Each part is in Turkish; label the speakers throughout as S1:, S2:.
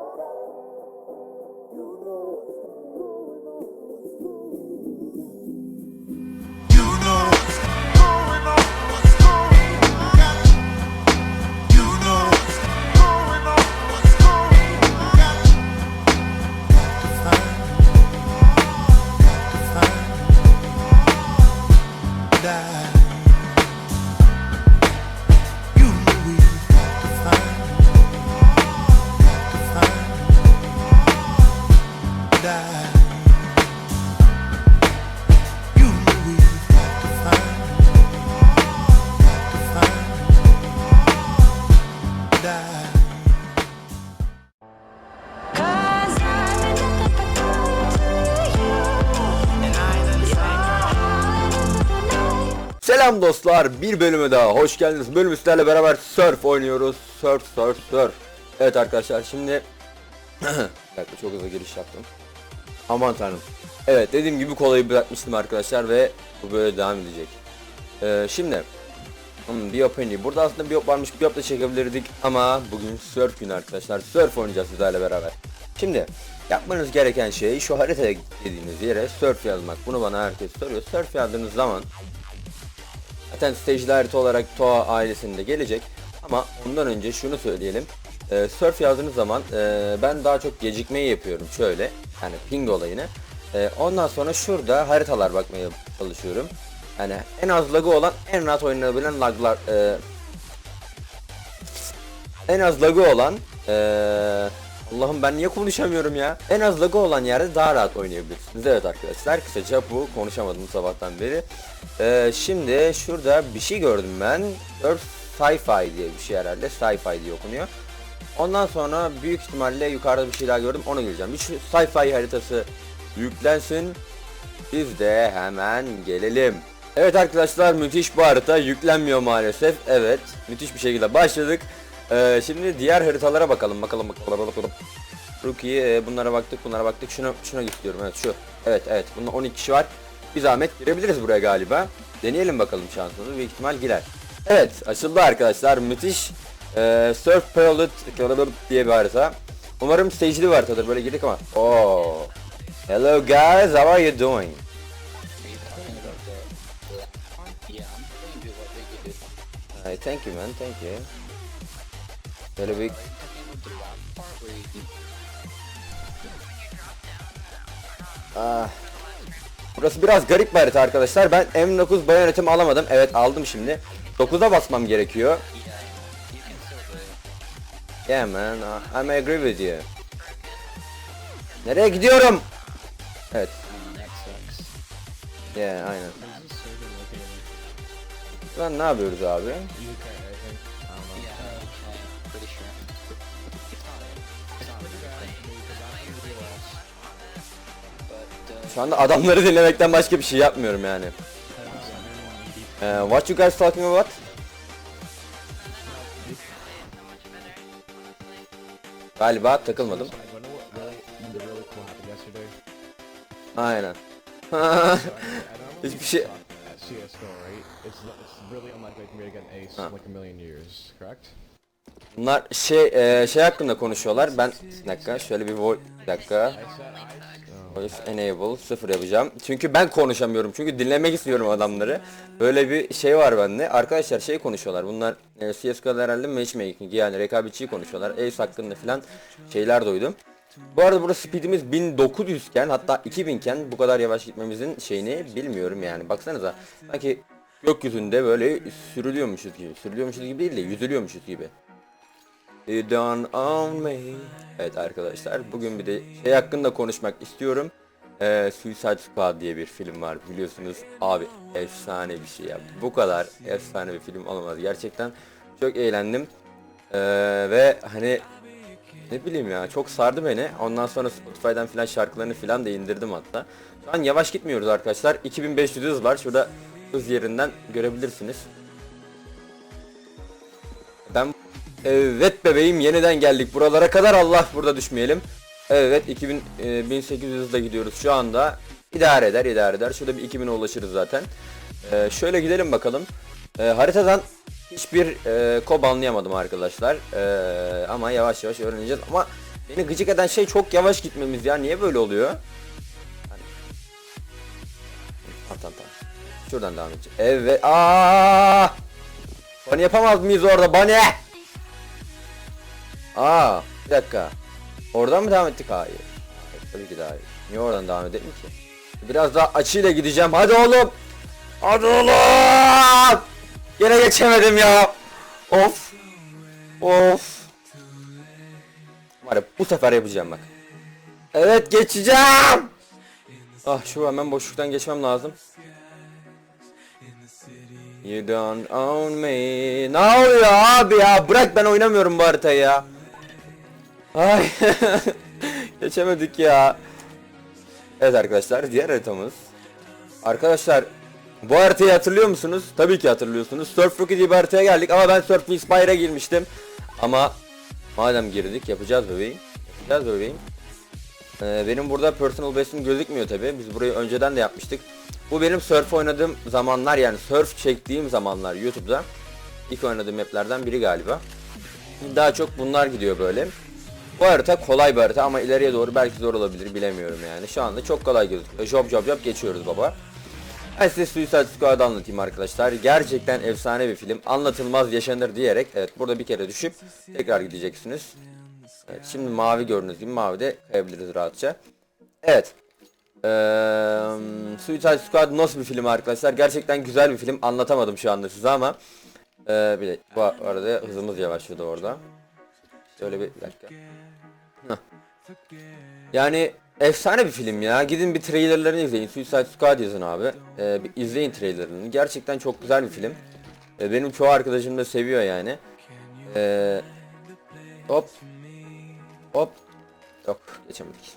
S1: You
S2: Selam dostlar bir bölüme daha hoş geldiniz. Bölüm sizlerle beraber surf oynuyoruz. Surf surf surf. Evet arkadaşlar şimdi dakika çok hızlı giriş yaptım. Aman tanrım. Evet dediğim gibi kolayı bırakmıştım arkadaşlar ve bu böyle devam edecek. Ee, şimdi hmm, Biop oynuyor. Burada aslında Biop varmış Biop da çekebilirdik ama bugün surf günü arkadaşlar. Surf oynayacağız sizlerle beraber. Şimdi yapmanız gereken şey şu haritaya dediğiniz yere surf yazmak. Bunu bana herkes soruyor. Surf yazdığınız zaman Zaten stajyer harita olarak TOA ailesinde gelecek. Ama ondan önce şunu söyleyelim. Ee, surf yazdığınız zaman e, ben daha çok gecikmeyi yapıyorum şöyle. Yani ping olayını. Ee, ondan sonra şurada haritalar bakmaya çalışıyorum. Yani en az lagı olan en rahat oynanabilen laglar e, en az lagı olan e, Allah'ım ben niye konuşamıyorum ya? En az lagı olan yerde daha rahat oynayabilirsiniz. Evet arkadaşlar kısaca bu konuşamadım sabahtan beri. Ee, şimdi şurada bir şey gördüm ben. Earth Sci-Fi diye bir şey herhalde. Sci-Fi diye okunuyor. Ondan sonra büyük ihtimalle yukarıda bir şey daha gördüm. Ona geleceğim. Bir Sci-Fi haritası yüklensin. Biz de hemen gelelim. Evet arkadaşlar müthiş bu harita yüklenmiyor maalesef. Evet müthiş bir şekilde başladık. Ee, şimdi diğer haritalara bakalım bakalım bakalım bakalım. Rookie e, bunlara baktık bunlara baktık şuna şuna istiyorum evet şu. Evet evet bunda 12 kişi var. Bir zahmet girebiliriz buraya galiba. Deneyelim bakalım şansımızı büyük ihtimal girer. Evet açıldı arkadaşlar müthiş. Ee, Surf Pilot diye bir harita. Umarım stage'li bir haritadır böyle girdik ama. Oo. Hello guys how are you doing? Hi, thank you man thank you. Böyle bir Ah. Burası biraz garip bir harita arkadaşlar. Ben M9 bayonetimi alamadım. Evet aldım şimdi. 9'a basmam gerekiyor. Yeah man, uh, I agree with you. Nereye gidiyorum? Evet. Yeah, aynen. Şu an ne yapıyoruz abi? Şu anda adamları dinlemekten başka bir şey yapmıyorum yani. Ee, what you guys talking about?
S3: Happened yesterday.
S2: Aynen. Hiçbir şey...
S3: CS:GO, right? It's it's really unlikely for me to get an ace in like a million years, correct?
S2: Bunlar şey e, şey hakkında konuşuyorlar. Ben bir dakika şöyle bir vol bir dakika. Voice enable sıfır yapacağım. Çünkü ben konuşamıyorum. Çünkü dinlemek istiyorum adamları. Böyle bir şey var bende. Arkadaşlar şey konuşuyorlar. Bunlar e, CS:GO'da herhalde matchmaking yani rekabetçiyi konuşuyorlar. Ace hakkında falan şeyler duydum. Bu arada burada speedimiz 1900 iken hatta 2000 iken bu kadar yavaş gitmemizin şeyini bilmiyorum yani. Baksanıza sanki gökyüzünde böyle sürülüyormuşuz gibi. Sürülüyormuşuz gibi değil de yüzülüyormuşuz gibi. You don't own me. Evet arkadaşlar bugün bir de şey hakkında konuşmak istiyorum. Ee, Suicide Squad diye bir film var biliyorsunuz. Abi efsane bir şey yaptı. Bu kadar efsane bir film olamaz. Gerçekten çok eğlendim. Ee, ve hani ne bileyim ya çok sardı beni. Ondan sonra Spotify'dan filan şarkılarını filan da indirdim hatta. Şu an yavaş gitmiyoruz arkadaşlar. 2500 hız var. Şurada hız yerinden görebilirsiniz. Evet bebeğim yeniden geldik buralara kadar Allah burada düşmeyelim. Evet 2000 e, 1800 hızla gidiyoruz şu anda. İdare eder idare eder. Şurada bir 2000'e ulaşırız zaten. E, şöyle gidelim bakalım. E, haritadan hiçbir e, kob anlayamadım arkadaşlar. E, ama yavaş yavaş öğreneceğiz. Ama Beni gıcık eden şey çok yavaş gitmemiz ya. Niye böyle oluyor? Hani- Tamam tamam tamam. Şuradan devam edeceğiz. Evet. Aa! Bani yapamaz mıyız orada? Bani! Aa, bir dakika. Oradan mı devam ettik? Hayır. Tabii ki de hayır. Niye oradan devam edelim ki? Biraz daha açıyla gideceğim. Hadi oğlum. Hadi oğlum. Yine geçemedim ya. Of. Of. Var bu sefer yapacağım bak. Evet geçeceğim. Ah şu hemen boşluktan geçmem lazım. You don't own me. Ne oluyor abi ya? Bırak ben oynamıyorum bu haritayı ya. Ay. Geçemedik ya. Evet arkadaşlar diğer haritamız. Arkadaşlar bu haritayı hatırlıyor musunuz? Tabii ki hatırlıyorsunuz. Surf Rocket diye bir haritaya geldik ama ben Surf Inspire'a girmiştim. Ama madem girdik yapacağız bebeğim. Yapacağız bebeğim. Ee, benim burada personal best'im gözükmüyor tabi. Biz burayı önceden de yapmıştık. Bu benim surf oynadığım zamanlar yani surf çektiğim zamanlar YouTube'da. İlk oynadığım maplerden biri galiba. Daha çok bunlar gidiyor böyle. Bu harita kolay bir harita ama ileriye doğru belki zor olabilir bilemiyorum yani. Şu anda çok kolay gözüküyor. Job job job geçiyoruz baba. Ben size Suicide Squad'ı anlatayım arkadaşlar. Gerçekten efsane bir film. Anlatılmaz yaşanır diyerek evet burada bir kere düşüp tekrar gideceksiniz. Evet şimdi mavi gördüğünüz gibi mavi de kayabiliriz rahatça. Evet. Ee, Suicide Squad nasıl bir film arkadaşlar? Gerçekten güzel bir film. Anlatamadım şu anda size ama. Ee, bir de bu arada hızımız yavaşladı orada. Şöyle bir, dakika. Yani efsane bir film ya. Gidin bir trailerlerini izleyin. Suicide Squad yazın abi. Ee, bir izleyin trailerlerini. Gerçekten çok güzel bir film. Ee, benim çoğu arkadaşım da seviyor yani. Ee, hop. Hop. Yok geçemedik.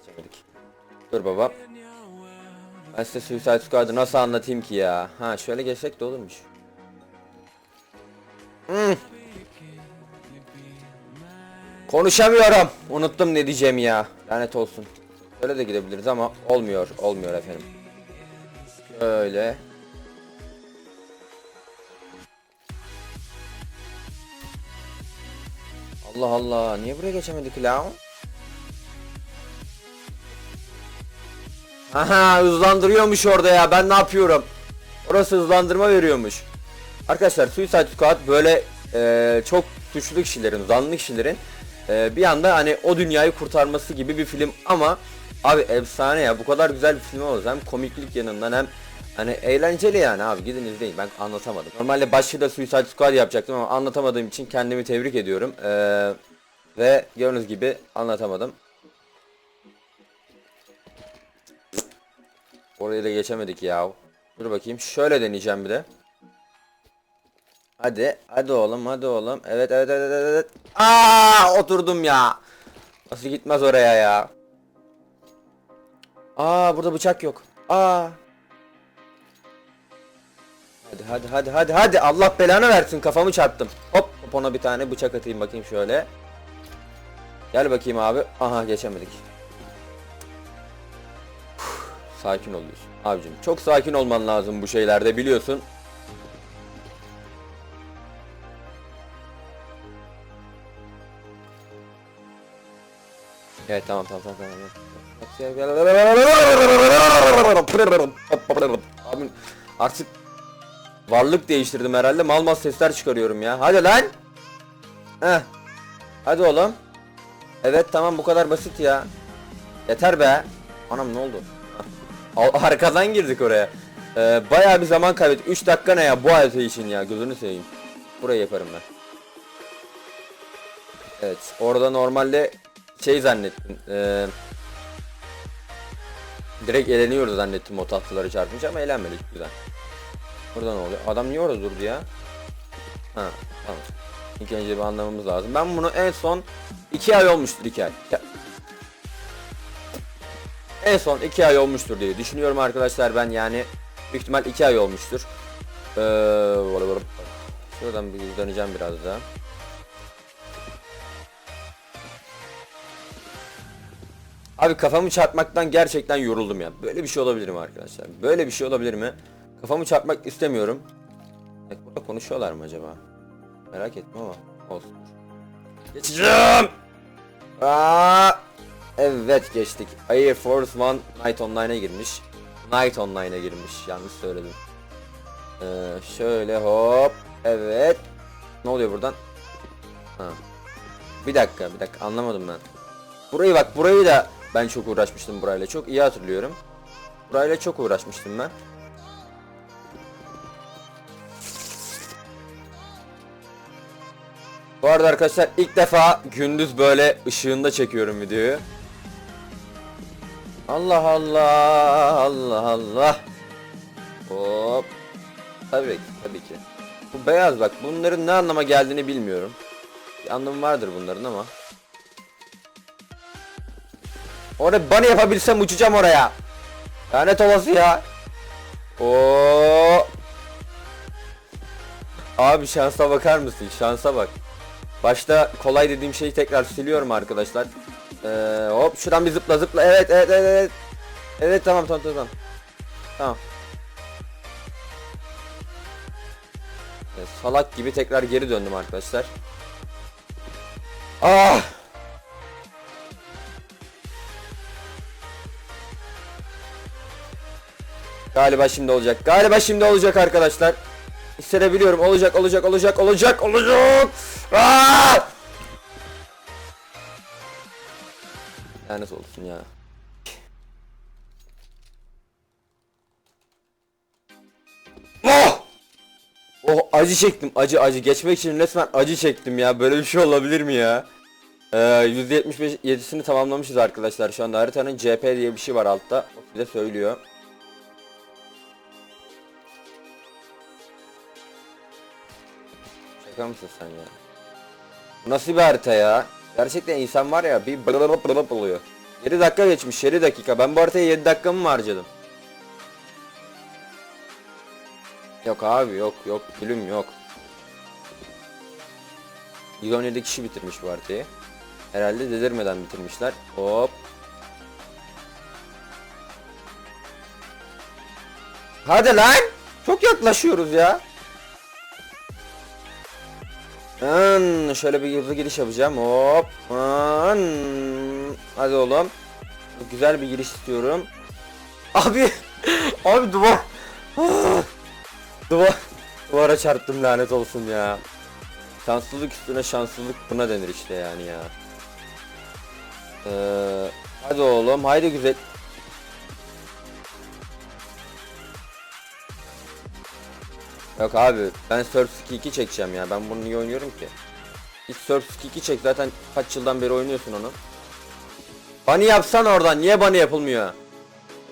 S2: Geçemedik. Dur baba. Ben size Suicide Squad'ı nasıl anlatayım ki ya? Ha şöyle geçsek de olurmuş. Hmm. Konuşamıyorum. Unuttum ne diyeceğim ya. Lanet olsun. Öyle de gidebiliriz ama olmuyor. Olmuyor efendim. Şöyle. Allah Allah. Niye buraya geçemedik la? Aha hızlandırıyormuş orada ya. Ben ne yapıyorum? Orası hızlandırma veriyormuş. Arkadaşlar Suicide Squad böyle e, çok suçlu kişilerin, zanlı kişilerin e, bir anda hani o dünyayı kurtarması gibi bir film ama abi efsane ya bu kadar güzel bir film olmaz hem komiklik yanından hem hani eğlenceli yani abi gidin izleyin ben anlatamadım. Normalde başlığı Suicide Squad yapacaktım ama anlatamadığım için kendimi tebrik ediyorum. E, ve gördüğünüz gibi anlatamadım. Orayı da geçemedik ya. Dur bakayım şöyle deneyeceğim bir de. Hadi, hadi oğlum, hadi oğlum. Evet, evet, evet, evet, evet. Aa, oturdum ya. Nasıl gitmez oraya ya? Aa, burada bıçak yok. Aa. Hadi, hadi, hadi, hadi, hadi. Allah belanı versin. Kafamı çarptım. Hop, hop ona bir tane bıçak atayım bakayım şöyle. Gel bakayım abi. Aha, geçemedik. Uf, sakin oluyorsun. Abicim, çok sakin olman lazım bu şeylerde biliyorsun. Evet tamam tamam tamam tamam. Abi artık varlık değiştirdim herhalde mal mal sesler çıkarıyorum ya. Hadi lan. Heh. Hadi oğlum. Evet tamam bu kadar basit ya. Yeter be. Anam ne oldu? Arkadan girdik oraya. Ee, bayağı bir zaman kaybettik. 3 dakika ne ya bu harita için ya gözünü seveyim. Burayı yaparım ben. Evet orada normalde şey zannettim. eee, direkt eleniyordu zannettim o tahtaları çarpınca ama elenmedik güzel. Burada ne oluyor? Adam niye orada durdu ya? Ha tamam. İlk önce bir anlamamız lazım. Ben bunu en son 2 ay olmuştur 2 ay. En son 2 ay olmuştur diye düşünüyorum arkadaşlar ben yani büyük ihtimal 2 ay olmuştur. Eee Şuradan bir döneceğim biraz daha. Abi kafamı çarpmaktan gerçekten yoruldum ya. Böyle bir şey olabilir mi arkadaşlar? Böyle bir şey olabilir mi? Kafamı çarpmak istemiyorum. Evet, burada konuşuyorlar mı acaba? Merak ettim ama olsun. Geçeceğim. Aa, evet geçtik. Air Force One Night Online'a girmiş. Night Online'a girmiş. Yanlış söyledim. Ee, şöyle hop. Evet. Ne oluyor buradan? Ha. Bir dakika, bir dakika anlamadım ben. Burayı bak, burayı da ben çok uğraşmıştım burayla. Çok iyi hatırlıyorum. Burayla çok uğraşmıştım ben. Bu arada arkadaşlar ilk defa gündüz böyle ışığında çekiyorum videoyu. Allah Allah Allah Allah. Hop. Tabii ki tabii ki. Bu beyaz bak bunların ne anlama geldiğini bilmiyorum. Bir anlamı vardır bunların ama. Orada bana yapabilsem uçacağım oraya. Lanet olası ya. Oo. Abi şansa bakar mısın? Şansa bak. Başta kolay dediğim şeyi tekrar siliyorum arkadaşlar. Ee, hop şuradan bir zıpla zıpla. Evet evet evet evet. Evet tamam tamam tamam. Tamam. Evet, salak gibi tekrar geri döndüm arkadaşlar. Ah! Galiba şimdi olacak. Galiba şimdi olacak arkadaşlar. Hissedebiliyorum. Olacak, olacak, olacak, olacak, olacak. Aa! Lanet olsun ya. Oh! Oh acı çektim. Acı acı. Geçmek için resmen acı çektim ya. Böyle bir şey olabilir mi ya? Ee, %75'sini tamamlamışız arkadaşlar. Şu anda haritanın CP diye bir şey var altta. O bize söylüyor. Şaka mısın sen ya? Nasıl bir harita ya? Gerçekten insan var ya bir bırılıp bırılıp oluyor. 7 dakika geçmiş 7 dakika. Ben bu haritaya 7 dakikamı mı harcadım? Yok abi yok yok gülüm yok. 117 kişi bitirmiş bu haritayı. Herhalde delirmeden bitirmişler. Hop. Hadi lan! Çok yaklaşıyoruz ya. Hın, şöyle bir hızlı giriş yapacağım. Hop. Hın. Hadi oğlum. Güzel bir giriş istiyorum. Abi. Abi duvar. Duvar. Duvara çarptım lanet olsun ya. Şanslılık üstüne şanslılık buna denir işte yani ya. Ee, hadi oğlum haydi güzel. Yok abi ben Surf Ski 2 çekeceğim ya ben bunu niye oynuyorum ki? Hiç Surf Ski 2 çek zaten kaç yıldan beri oynuyorsun onu. Bunny yapsan oradan niye bunny yapılmıyor?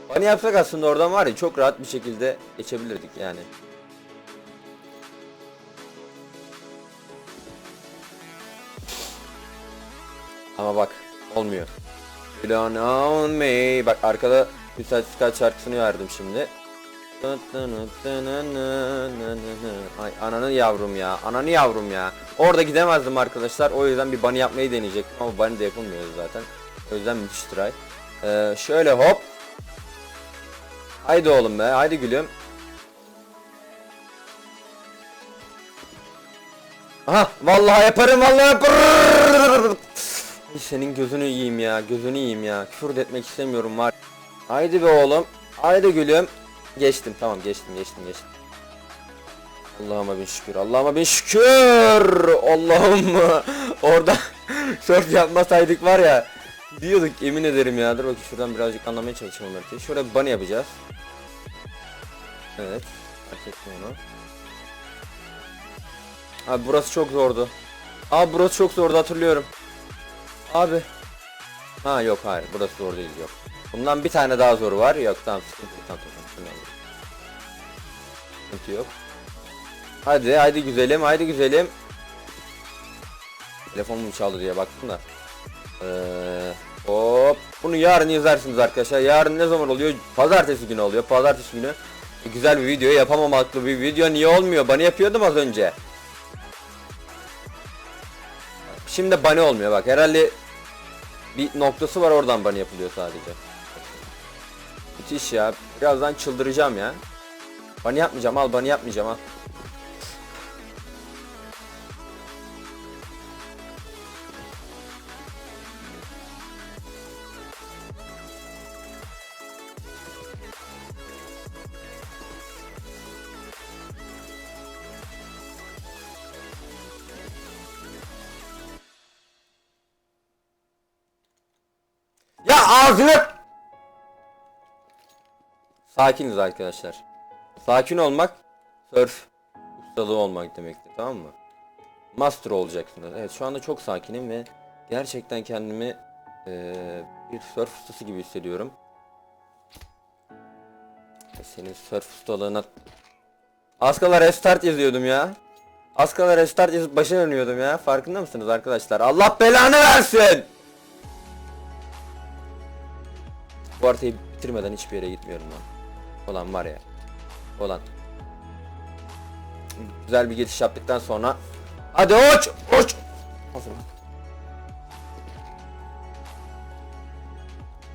S2: Bunny yapsak aslında oradan var ya çok rahat bir şekilde geçebilirdik yani. Ama bak olmuyor. Rely on me. Bak arkada Hüsel Sky şarkısını verdim şimdi. Ay ananı yavrum ya. Ananı yavrum ya. Orada gidemezdim arkadaşlar. O yüzden bir bunny yapmayı deneyecektim ama bunny de yapılmıyor zaten. O yüzden müthiş try. Ee, şöyle hop. Haydi oğlum be. Haydi gülüm. Aha vallahi yaparım vallahi yaparım. Senin gözünü yiyeyim ya. Gözünü yiyeyim ya. Küfür etmek istemiyorum var. Haydi be oğlum. Haydi gülüm. Geçtim tamam geçtim geçtim geçtim. Allah'ıma bin şükür. Allah'ıma bin şükür. Allah'ım orada surf yapmasaydık var ya diyorduk emin ederim ya. Dur bakayım şuradan birazcık anlamaya çalışalım haritayı. Şurada bir bunny yapacağız. Evet. Fark ettim onu. Abi burası çok zordu. Abi burası çok zordu hatırlıyorum. Abi. Ha yok hayır burası zor değil yok. Bundan bir tane daha zor var. Yok tamam sıkıntı. Tamam tamam. Alayım. Sıkıntı yok. Hadi haydi güzelim haydi güzelim. Telefonum çaldı diye baktım da. Ee, hop. Bunu yarın izlersiniz arkadaşlar. Yarın ne zaman oluyor? Pazartesi günü oluyor. Pazartesi günü. E, güzel bir video yapamamaklı bir video niye olmuyor? Bana yapıyordum az önce. Şimdi bani olmuyor bak herhalde bir noktası var oradan bani yapılıyor sadece. Müthiş ya. Birazdan çıldıracağım ya. Bana yapmayacağım al bana yapmayacağım al. Ya ağzını Sakiniz arkadaşlar. Sakin olmak surf ustalığı olmak demektir tamam mı? Master olacaksınız. Evet şu anda çok sakinim ve gerçekten kendimi eee, bir surf ustası gibi hissediyorum. E, Senin surf ustalığına... Az kala restart yazıyordum ya. Az kala restart yazıp başa dönüyordum ya. Farkında mısınız arkadaşlar? Allah belanı versin! Bu haritayı bitirmeden hiçbir yere gitmiyorum lan. Olan var ya. Olan. Güzel bir geçiş yaptıktan sonra Hadi uç! Uç!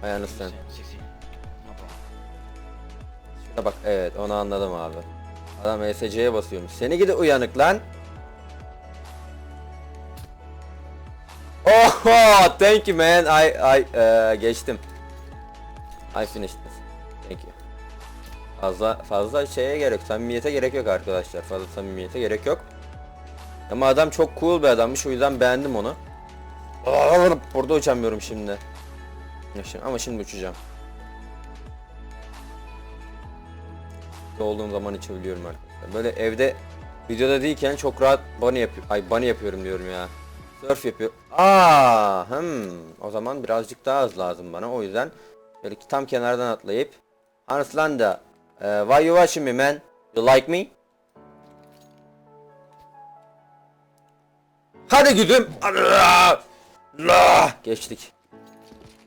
S2: Ayağını sen. Şuna bak evet onu anladım abi. Adam ESC'ye basıyormuş. Seni gidi uyanık lan. Oh, thank you man. I I eee, geçtim. I finished. Fazla fazla şeye gerek, samimiyete gerek yok arkadaşlar. Fazla samimiyete gerek yok. Ama adam çok cool bir adammış o yüzden beğendim onu. Burada uçamıyorum şimdi. Ama şimdi uçacağım. olduğum zaman içebiliyorum arkadaşlar. Böyle evde videoda değilken çok rahat bunny yapıyorum. Ay bunny yapıyorum diyorum ya. Surf yapıyor. Aa, hmm. O zaman birazcık daha az lazım bana. O yüzden böyle tam kenardan atlayıp Anslanda, uh, why you watching me man? You like me? Hadi güdüm. Allah! Allah! Geçtik.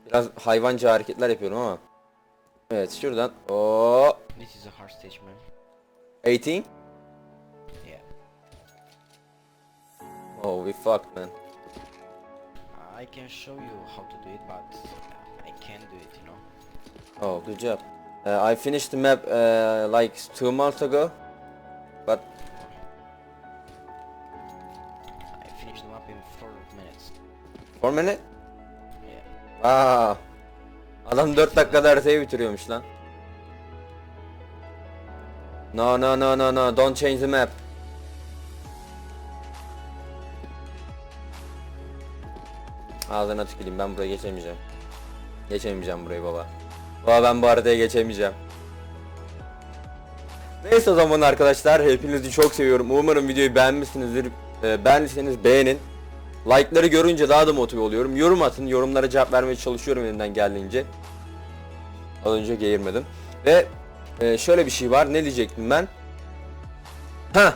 S2: Biraz hayvanca hareketler yapıyorum ama. Evet şuradan. O
S4: This is a hard stage, man.
S2: 18.
S4: Yeah.
S2: Oh, we fucked, man.
S4: I can show you how to do it, but uh, I can't do it, you know.
S2: Oh, good job. Uh, I finished the map uh, like two months ago, but
S4: I finished the map in four minutes.
S2: for a minute.
S4: Yeah.
S2: Wow. Adam 4 dakikada haritayı bitiriyormuş lan. No no no no no don't change the map. Ağzına tüküreyim ben buraya geçemeyeceğim. Geçemeyeceğim burayı baba. Baba ben bu haritaya geçemeyeceğim. Neyse o zaman arkadaşlar hepinizi çok seviyorum. Umarım videoyu beğenmişsinizdir. Ee, beğendiyseniz beğenin. Like'ları görünce daha da motive oluyorum. Yorum atın. Yorumlara cevap vermeye çalışıyorum elimden geldiğince. Az önce geğirmedim. Ve e, şöyle bir şey var. Ne diyecektim ben? Ha.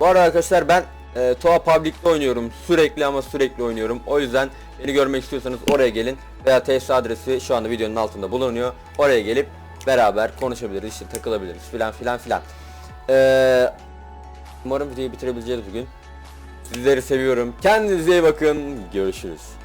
S2: Bu arada arkadaşlar ben e, Toa Public'te oynuyorum. Sürekli ama sürekli oynuyorum. O yüzden beni görmek istiyorsanız oraya gelin. Veya tesis adresi şu anda videonun altında bulunuyor. Oraya gelip beraber konuşabiliriz, işte takılabiliriz filan filan filan. Ee, umarım videoyu bitirebileceğiz bugün. Sizleri seviyorum. Kendinize iyi bakın. Görüşürüz.